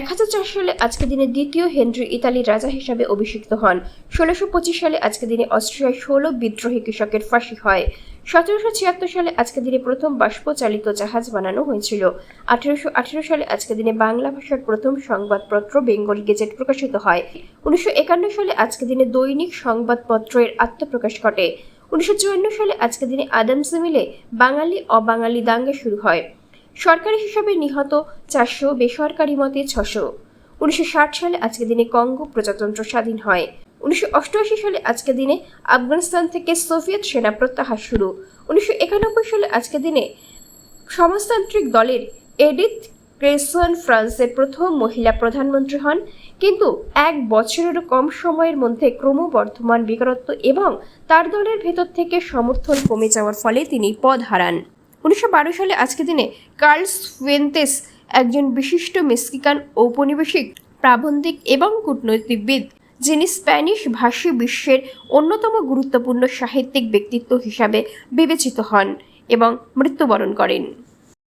এক হাজার চার সালে আজকে দিনে দ্বিতীয় হেনরি ইতালির রাজা হিসাবে অভিষিক্ত হন। ষোলোশো পঁচিশ সালে আজকে দিনে অস্ট্রিয়ায় ষোলো বিদ্রোহী কৃষকের ফাঁসি হয়। সতেরোশো ছিয়াত্তর সালে আজকে দিনে প্রথম বাষ্পচালিত জাহাজ বানানো হয়েছিল। আঠেরোশো আঠেরো সালে আজকে দিনে বাংলা ভাষার প্রথম সংবাদপত্র বেঙ্গল গেজেট প্রকাশিত হয়। উনিশশো একান্ন সালে আজকে দিনে দৈনিক সংবাদপত্রের আত্মপ্রকাশ ঘটে। উনিশশো চুয়ান্ন সালে আজকে দিনে আদামসে মিলে বাঙালি অবাঙালি দাঙ্গা শুরু হয়। সরকারি হিসাবে নিহত চারশো বেসরকারি মতে ছশো। উনিশশো ষাট সালে আজকে দিনে কঙ্গো প্রজাতন্ত্র স্বাধীন হয়। উনিশশো অষ্টআশি সালে আজকে দিনে আফগানিস্তান থেকে সোভিয়েত সেনা প্রত্যাহার শুরু। উনিশশো একানব্বই সালে আজকে দিনে সমাজতান্ত্রিক দলের এডিথ ক্রেসন ফ্রান্সের প্রথম মহিলা প্রধানমন্ত্রী হন। কিন্তু এক বছরেরও কম সময়ের মধ্যে ক্রমবর্ধমান বেকারত্ব এবং তার দলের ভেতর থেকে সমর্থন কমে যাওয়ার ফলে তিনি পদ হারান। উনিশশো বারো সালে আজকে দিনে কার্লস ফুয়েন্তেস একজন বিশিষ্ট মেক্সিকান ঔপনিবেশিক, প্রাবন্ধিক এবং কূটনৈতিকবিদ, যিনি স্প্যানিশ ভাষী বিশ্বের অন্যতম গুরুত্বপূর্ণ সাহিত্যিক ব্যক্তিত্ব হিসাবে বিবেচিত হন এবং মৃত্যুবরণ করেন।